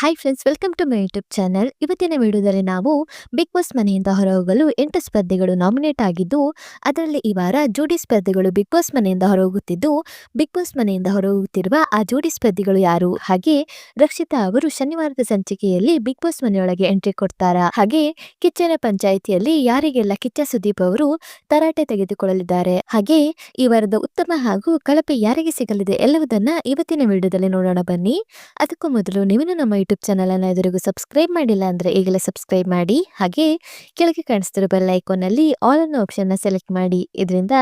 Hi friends welcome to my YouTube channel ಇವತ್ತಿನ ವಿಡಿಯೋದಲ್ಲಿ ನಾವು ಬಿಗ್ ಬಾಸ್ ಮನೆಯಿಂದ ಹೊರಹೋಗಲು ಎಂಟು ಸ್ಪರ್ಧೆಗಳು ನಾಮಿನೇಟ್ ಆಗಿದ್ದು, ಅದರಲ್ಲಿ ಈ ವಾರ ಜೋಡಿ ಸ್ಪರ್ಧೆಗಳು ಬಿಗ್ ಬಾಸ್ ಮನೆಯಿಂದ ಹೊರಹೋಗುತ್ತಿದ್ದು ಬಿಗ್ ಬಾಸ್ ಮನೆಯಿಂದ ಹೊರಹೋಗುತ್ತಿರುವ ಆ ಜೋಡಿ ಸ್ಪರ್ಧಿಗಳು ಯಾರು? ಹಾಗೆ ರಕ್ಷಿತಾ ಅವರು ಶನಿವಾರದ ಸಂಚಿಕೆಯಲ್ಲಿ ಬಿಗ್ ಬಾಸ್ ಮನೆಯೊಳಗೆ ಎಂಟ್ರಿ ಕೊಡ್ತಾರಾ? ಹಾಗೆ ಕಿಚ್ಚನ ಪಂಚಾಯಿತಿಯಲ್ಲಿ ಯಾರಿಗೆಲ್ಲ ಕಿಚ್ಚ ಸುದೀಪ್ ಅವರು ತರಾಟೆ ತೆಗೆದುಕೊಳ್ಳಲಿದ್ದಾರೆ? ಹಾಗೆ ಈ ವಾರದ ಉತ್ತಮ ಹಾಗೂ ಕಳಪೆ ಯಾರಿಗೆ ಸಿಗಲಿದೆ? ಎಲ್ಲವುದನ್ನ ಇವತ್ತಿನ ವಿಡಿಯೋದಲ್ಲಿ ನೋಡೋಣ ಬನ್ನಿ. ಅದಕ್ಕೂ ಮೊದಲು ನೀವು ನಮ್ಮ ಯೂಟ್ಯೂಬ್ ಚಾನಲ್ ಅನ್ನು ಎದುರಿಗೂ ಸಬ್ಸ್ಕ್ರೈಬ್ ಮಾಡಿಲ್ಲ ಅಂದರೆ ಈಗಲೇ ಸಬ್ಸ್ಕ್ರೈಬ್ ಮಾಡಿ. ಹಾಗೆ ಕೆಳಗೆ ಕಾಣಿಸ್ತಿರೋ ಬೆಲ್ ಐಕೋನಲ್ಲಿ ಆಲ್ ಅನ್ನೋ ಆಪ್ಷನ್ನ ಸೆಲೆಕ್ಟ್ ಮಾಡಿ. ಇದರಿಂದ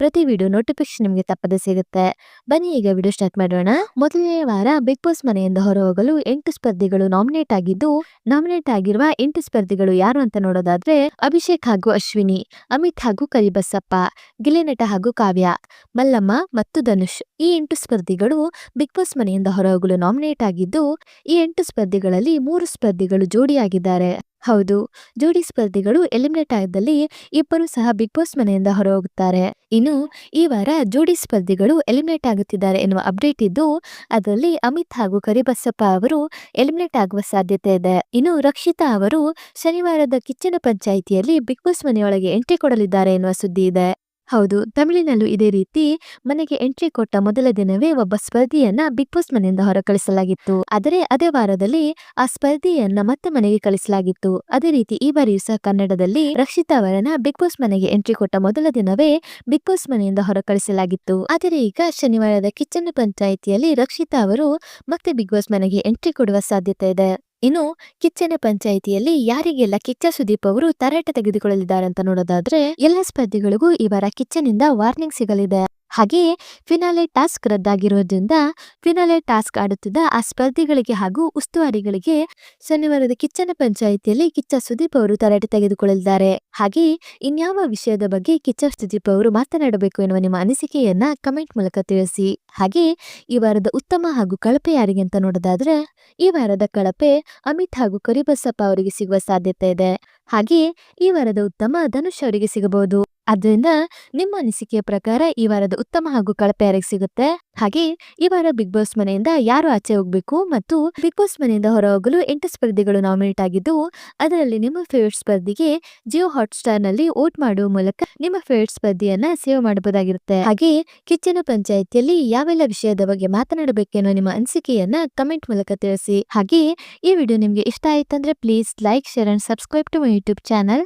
ಪ್ರತಿ ವಿಡಿಯೋ ನೋಟಿಫಿಕೇಶನ್ ನಿಮಗೆ ತಪ್ಪದೆ ಸಿಗುತ್ತೆ. ಬನ್ನಿ, ಈಗ ವಿಡಿಯೋ ಸ್ಟಾರ್ಟ್ ಮಾಡೋಣ. ಮೊದಲನೇ ವಾರ ಬಿಗ್ ಬಾಸ್ ಮನೆಯಿಂದ ಹೊರಹೋಗಲು ಎಂಟು ಸ್ಪರ್ಧಿಗಳು ನಾಮಿನೇಟ್ ಆಗಿದ್ದು ನಾಮಿನೇಟ್ ಆಗಿರುವ ಎಂಟು ಸ್ಪರ್ಧಿಗಳು ಯಾರು ಅಂತ ನೋಡೋದಾದ್ರೆ ಅಭಿಷೇಕ್ ಹಾಗೂ ಅಶ್ವಿನಿ, ಅಮಿತ್ ಹಾಗೂ ಕರಿಬಸಪ್ಪ ಗಿಲೆನಟ ಹಾಗೂ ಕಾವ್ಯ, ಮಲ್ಲಮ್ಮ ಮತ್ತು ಧನುಷ್. ಈ ಎಂಟು ಸ್ಪರ್ಧಿಗಳು ಬಿಗ್ ಬಾಸ್ ಮನೆಯಿಂದ ಹೊರಹೋಗಲು ನಾಮಿನೇಟ್ ಆಗಿದ್ದು, ಈ ಎಂಟು ಸ್ಪರ್ಧಿಗಳಲ್ಲಿ ಮೂರು ಸ್ಪರ್ಧಿಗಳು ಜೋಡಿಯಾಗಿದ್ದಾರೆ. ಹೌದು, ಜೋಡಿ ಸ್ಪರ್ಧಿಗಳು ಎಲಿಮಿನೇಟ್ ಆಗದಲ್ಲಿ ಇಬ್ಬರು ಸಹ ಬಿಗ್ ಬಾಸ್ ಮನೆಯಿಂದ ಹೊರಹೋಗುತ್ತಾರೆ. ಇನ್ನು ಈ ವಾರ ಜೋಡಿ ಸ್ಪರ್ಧಿಗಳು ಎಲಿಮಿನೇಟ್ ಆಗುತ್ತಿದ್ದಾರೆ ಎನ್ನುವ ಅಪ್ಡೇಟ್ ಇದ್ದು, ಅದರಲ್ಲಿ ಅಮಿತ್ ಹಾಗೂ ಕರಿಬಸಪ್ಪ ಅವರು ಎಲಿಮಿನೇಟ್ ಆಗುವ ಸಾಧ್ಯತೆ ಇದೆ. ಇನ್ನು ರಕ್ಷಿತಾ ಅವರು ಶನಿವಾರದ ಕಿಚ್ಚನ ಪಂಚಾಯಿತಿಯಲ್ಲಿ ಬಿಗ್ ಬಾಸ್ ಮನೆಯೊಳಗೆ ಎಂಟ್ರಿ ಕೊಡಲಿದ್ದಾರೆ ಎನ್ನುವ ಸುದ್ದಿ ಇದೆ. ಹೌದು, ತಮಿಳಿನಲ್ಲೂ ಇದೇ ರೀತಿ ಮನೆಗೆ ಎಂಟ್ರಿ ಕೊಟ್ಟ ಮೊದಲ ದಿನವೇ ಒಬ್ಬ ಸ್ಪರ್ಧಿಯನ್ನ ಬಿಗ್ ಬಾಸ್ ಮನೆಯಿಂದ ಹೊರ ಕಳಿಸಲಾಗಿತ್ತು ಆದರೆ ಅದೇ ವಾರದಲ್ಲಿ ಆ ಸ್ಪರ್ಧಿಯನ್ನ ಮತ್ತೆ ಮನೆಗೆ ಕಳಿಸಲಾಗಿತ್ತು. ಅದೇ ರೀತಿ ಈ ಬಾರಿಯೂ ಸಹ ಕನ್ನಡದಲ್ಲಿ ರಕ್ಷಿತಾ ಅವರನ್ನ ಬಿಗ್ ಬಾಸ್ ಮನೆಗೆ ಎಂಟ್ರಿ ಕೊಟ್ಟ ಮೊದಲ ದಿನವೇ ಬಿಗ್ ಬಾಸ್ ಮನೆಯಿಂದ ಹೊರ ಕಳಿಸಲಾಗಿತ್ತು ಆದರೆ ಈಗ ಶನಿವಾರದ ಕಿಚ್ಚನ ಪಂಚಾಯಿತಿಯಲ್ಲಿ ರಕ್ಷಿತಾ ಅವರು ಮತ್ತೆ ಬಿಗ್ ಬಾಸ್ ಮನೆಗೆ ಎಂಟ್ರಿ ಕೊಡುವ ಸಾಧ್ಯತೆ ಇದೆ. ಇನ್ನು ಕಿಚ್ಚನೆ ಪಂಚಾಯಿತಿಯಲ್ಲಿ ಯಾರಿಗೆಲ್ಲ ಕಿಚ್ಚ ಸುದೀಪ್ ಅವರು ತರಾಟೆ ತೆಗೆದುಕೊಳ್ಳಲಿದ್ದಾರೆ ಅಂತ ನೋಡೋದಾದ್ರೆ ಎಲ್ಲ ಸ್ಪರ್ಧಿಗಳಿಗೂ ಈ ವಾರ ಕಿಚ್ಚನಿಂದ ವಾರ್ನಿಂಗ್ ಸಿಗಲಿದೆ. ಹಾಗೆಯೇ ಫಿನಾಲೆ ಟಾಸ್ಕ್ ರದ್ದಾಗಿರೋದ್ರಿಂದ ಫಿನಾಲೆ ಟಾಸ್ಕ್ ಆಡುತ್ತಿದ್ದ ಆ ಸ್ಪರ್ಧಿಗಳಿಗೆ ಹಾಗೂ ಉಸ್ತುವಾರಿಗಳಿಗೆ ಶನಿವಾರದ ಕಿಚ್ಚನ ಪಂಚಾಯಿತಿಯಲ್ಲಿ ಕಿಚ್ಚ ಸುದೀಪ್ ಅವರು ತರಾಟೆ ತೆಗೆದುಕೊಳ್ಳಲಿದ್ದಾರೆ. ಹಾಗೆಯೇ ಇನ್ಯಾವ ವಿಷಯದ ಬಗ್ಗೆ ಕಿಚ್ಚ ಸುದೀಪ್ ಅವರು ಮಾತನಾಡಬೇಕು ಎನ್ನುವ ನಿಮ್ಮ ಅನಿಸಿಕೆಯನ್ನ ಕಮೆಂಟ್ ಮೂಲಕ ತಿಳಿಸಿ. ಹಾಗೆ ಈ ವಾರದ ಉತ್ತಮ ಹಾಗೂ ಕಳಪೆ ಯಾರಿಗೆ ಅಂತ ನೋಡೋದಾದ್ರೆ ಈ ವಾರದ ಕಳಪೆ ಅಮಿತ್ ಹಾಗೂ ಕರಿಬಸಪ್ಪ ಅವರಿಗೆ ಸಿಗುವ ಸಾಧ್ಯತೆ ಇದೆ. ಹಾಗೆಯೇ ಈ ವಾರದ ಉತ್ತಮ ಧನುಷ್ ಅವರಿಗೆ ಸಿಗಬಹುದು. ಆದ್ರಿಂದ ನಿಮ್ಮ ಅನಿಸಿಕೆಯ ಪ್ರಕಾರ ಈ ವಾರದ ಉತ್ತಮ ಹಾಗೂ ಕಳಪೆ ಯಾರಿಗೆ ಸಿಗುತ್ತೆ. ಹಾಗೆ ಈ ವಾರ ಬಿಗ್ ಬಾಸ್ ಮನೆಯಿಂದ ಯಾರು ಆಚೆ ಹೋಗ್ಬೇಕು ಮತ್ತು ಬಿಗ್ ಬಾಸ್ ಮನೆಯಿಂದ ಹೊರಹೋಗಲು ಎಂಟು ಸ್ಪರ್ಧಿಗಳು ನಾಮಿನೇಟ್ ಆಗಿದ್ದು, ಅದರಲ್ಲಿ ನಿಮ್ಮ ಫೇವರೇಟ್ ಸ್ಪರ್ಧಿಗೆ ಜಿಯೋ ಹಾಟ್ ಸ್ಟಾರ್ನಲ್ಲಿ ವೋಟ್ ಮಾಡುವ ಮೂಲಕ ನಿಮ್ಮ ಫೇವರೇಟ್ ಸ್ಪರ್ಧಿಯನ್ನ ಸೇವ್ ಮಾಡಬಹುದಾಗಿರುತ್ತೆ. ಹಾಗೆ ಕಿಚ್ಚನ ಪಂಚಾಯಿತಿಯಲ್ಲಿ ಯಾವೆಲ್ಲ ವಿಷಯದ ಬಗ್ಗೆ ಮಾತನಾಡಬೇಕೆನ್ನೋ ನಿಮ್ಮ ಅನಿಸಿಕೆಯನ್ನ ಕಮೆಂಟ್ ಮೂಲಕ ತಿಳಿಸಿ. ಹಾಗೆ ಈ ವಿಡಿಯೋ ನಿಮ್ಗೆ ಇಷ್ಟ ಆಯ್ತಂದ್ರೆ please like share and subscribe to my YouTube channel